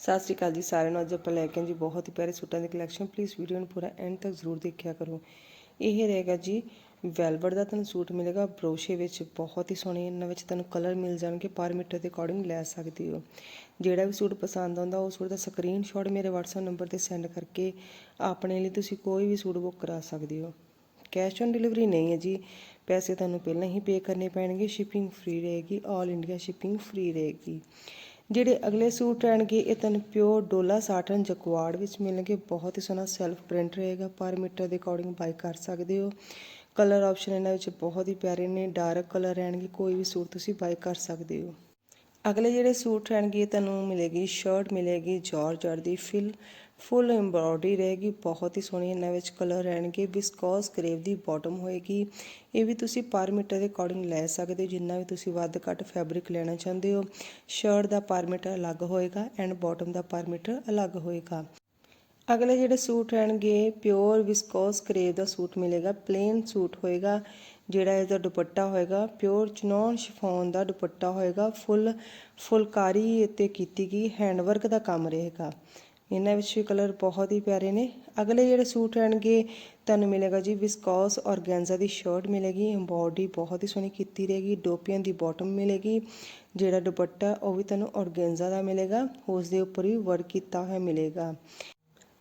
ਸਤਿ ਸ਼੍ਰੀ ਅਕਾਲ ਜੀ ਸਾਰਿਆਂ ਨੂੰ। ਅੱਜ ਆਪਾਂ ਲੈ ਕੇ ਆਏ ਜੀ ਬਹੁਤ ਹੀ ਪਿਆਰੇ ਸੂਟਾਂ ਦੀ ਕਲੈਕਸ਼ਨ ਪਲੀਜ਼ ਵੀਡੀਓ ਨੂੰ ਪੂਰਾ ਐਂਡ ਤੱਕ ਜ਼ਰੂਰ ਦੇਖਿਆ ਕਰੋ। ਇਹ ਰਹੇਗਾ ਜੀ ਵੈਲਵਟ ਦਾ ਤੁਹਾਨੂੰ ਸੂਟ ਮਿਲੇਗਾ। ਬਰੋਸ਼ੇ ਵਿੱਚ ਬਹੁਤ ਹੀ ਸੋਹਣੇ ਇਹਨਾਂ ਵਿੱਚ ਤੁਹਾਨੂੰ ਕਲਰ ਮਿਲ ਜਾਣਗੇ। ਪਰ ਮੀਟਰ ਦੇ ਅਕੋਰਡਿੰਗ ਲੈ ਸਕਦੇ ਹੋ। ਜਿਹੜਾ ਵੀ ਸੂਟ ਪਸੰਦ ਆਉਂਦਾ, ਉਹ ਸੂਟ ਦਾ ਸਕਰੀਨਸ਼ਾਟ ਮੇਰੇ WhatsApp ਨੰਬਰ ਤੇ ਸੈਂਡ ਕਰਕੇ ਆਪਣੇ ਲਈ ਤੁਸੀਂ ਕੋਈ ਵੀ ਸੂਟ ਬੁੱਕ ਕਰਾ ਸਕਦੇ ਹੋ। ਕੈਸ਼ ਔਨ ਡਿਲੀਵਰੀ ਨਹੀਂ ਹੈ ਜੀ। ਪੈਸੇ ਤੁਹਾਨੂੰ ਪਹਿਲਾਂ ਹੀ ਪੇ ਕਰਨੇ ਪੈਣਗੇ। ਸ਼ਿਪਿੰਗ ਫ੍ਰੀ ਰਹੇਗੀ। 올 ਇੰਡੀਆ ਸ਼ਿਪਿੰਗ ਫ੍ਰੀ ਰਹੇਗੀ। ਜਿਹੜੇ ਅਗਲੇ ਸੂਟ ਰਹਿਣਗੇ, ਇਹ ਤੁਹਾਨੂੰ ਪਿਓਰ ਡੋਲਾ ਸਾਟਨ ਜਕਵਾੜ ਵਿੱਚ ਮਿਲਣਗੇ। ਬਹੁਤ ਹੀ ਸੋਹਣਾ ਸੈਲਫ ਪ੍ਰਿੰਟ ਰਹੇਗਾ। ਪਰ ਮੀਟਰ ਦੇ ਅਕੋਰਡਿੰਗ ਬਾਈ ਕਰ ਸਕਦੇ ਹੋ। ਕਲਰ ਆਪਸ਼ਨ ਇਹਨਾਂ ਵਿੱਚ ਬਹੁਤ ਹੀ ਪਿਆਰੇ ਨੇ। ਡਾਰਕ ਕਲਰ ਰਹਿਣਗੇ। ਕੋਈ ਵੀ ਸੂਟ ਤੁਸੀਂ ਬਾਈ ਕਰ ਸਕਦੇ ਹੋ। ਅਗਲੇ ਜਿਹੜੇ ਸੂਟ ਰਹਿਣਗੇ, ਤੁਹਾਨੂੰ ਮਿਲੇਗੀ ਸ਼ਰਟ ਮਿਲੇਗੀ ਜਾਰਜਟ ਦੀ ਫਿਲ ਫੁੱਲ ਐਮਬ੍ਰੋਇਡਰੀ ਰਹੇਗੀ, ਬਹੁਤ ਹੀ ਸੋਹਣੀ ਇਹਨਾਂ ਵਿੱਚ ਕਲਰ ਰਹਿਣਗੇ ਵਿਸਕੋਸ ਕਰੇਵ ਦੀ ਬਾਟਮ ਹੋਏਗੀ। ਇਹ ਵੀ ਤੁਸੀਂ ਪਰ ਮੀਟਰ ਦੇ ਅਕੋਰਡਿੰਗ ਲੈ ਸਕਦੇ ਹੋ, ਜਿੰਨਾ ਵੀ ਤੁਸੀਂ ਵੱਧ ਘੱਟ ਫੈਬਰਿਕ ਲੈਣਾ ਚਾਹੁੰਦੇ ਹੋ। ਸ਼ਰਟ ਦਾ ਪਰ ਮੀਟਰ ਅਲੱਗ ਹੋਏਗਾ ਐਂਡ ਬਾਟਮ ਦਾ ਪਰ ਮੀਟਰ ਅਲੱਗ ਹੋਏਗਾ। ਅਗਲੇ ਜਿਹੜੇ ਸੂਟ ਰਹਿਣਗੇ ਪਿਓਰ ਵਿਸਕੋਸ ਕਰੇਵ ਦਾ ਸੂਟ ਮਿਲੇਗਾ ਪਲੇਨ ਸੂਟ ਹੋਏਗਾ, ਜਿਹੜਾ ਇਹਦਾ ਦੁਪੱਟਾ ਹੋਏਗਾ ਪਿਓਰ ਚਨੌਨ ਸ਼ਿਫੋਨ ਦਾ ਦੁਪੱਟਾ ਹੋਏਗਾ, ਫੁੱਲ, ਫੁਲਕਾਰੀ ਤੇ ਕੀਤੀ ਗਈ ਹੈਂਡਵਰਕ ਦਾ ਕੰਮ ਰਹੇਗਾ। ਇਹਨਾਂ ਵਿੱਚ ਵੀ ਕਲਰ ਬਹੁਤ ਹੀ ਪਿਆਰੇ ਨੇ। ਅਗਲੇ ਜਿਹੜੇ ਸੂਟ ਰਹਿਣਗੇ, ਤੁਹਾਨੂੰ ਮਿਲੇਗਾ ਜੀ ਵਿਸਕੋਸ ਔਰਗੈਂਜ਼ਾ ਦੀ ਸ਼ਰਟ ਮਿਲੇਗੀ ਐਮਬੋਡੀ ਬਹੁਤ ਹੀ ਸੋਹਣੀ ਕੀਤੀ ਰਹੇਗੀ ਡੋਪੀਆਂ ਦੀ ਬਾਟਮ ਮਿਲੇਗੀ, ਜਿਹੜਾ ਦੁਪੱਟਾ ਉਹ ਵੀ ਤੁਹਾਨੂੰ ਔਰਗੈਂਜ਼ਾ ਦਾ ਮਿਲੇਗਾ ਉਸ ਦੇ ਉੱਪਰ ਵੀ ਵਰਕ ਕੀਤਾ ਹੋਇਆ ਮਿਲੇਗਾ।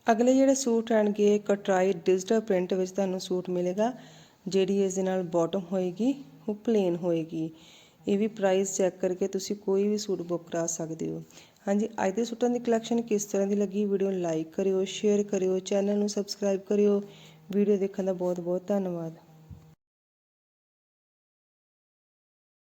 ਅਗਲੇ ਜਿਹੜੇ ਸੂਟ ਰਹਿਣਗੇ ਕਟਰਾਈ ਡਿਜੀਟਲ ਪ੍ਰਿੰਟ ਵਿੱਚ ਤੁਹਾਨੂੰ ਸੂਟ ਮਿਲੇਗਾ, ਜਿਹੜੀ ਇਸ ਦੇ ਨਾਲ ਬਾਟਮ ਹੋਏਗੀ, ਉਹ ਪਲੇਨ ਹੋਏਗੀ। ਇਹ ਵੀ ਪ੍ਰਾਈਸ ਚੈੱਕ ਕਰਕੇ ਤੁਸੀਂ ਕੋਈ ਵੀ ਸੂਟ ਬੁੱਕ ਕਰਾ ਸਕਦੇ ਹੋ। ਹਾਂਜੀ, ਅੱਜ ਦੇ ਸੂਟਾਂ ਦੀ ਕਲੈਕਸ਼ਨ ਕਿਸ ਤਰ੍ਹਾਂ ਦੀ ਲੱਗੀ? ਵੀਡੀਓ ਨੂੰ ਲਾਈਕ ਕਰਿਓ ਸ਼ੇਅਰ ਕਰਿਓ ਚੈਨਲ ਨੂੰ ਸਬਸਕ੍ਰਾਈਬ ਕਰਿਓ। ਵੀਡੀਓ ਦੇਖਣ ਦਾ ਬਹੁਤ ਬਹੁਤ ਧੰਨਵਾਦ।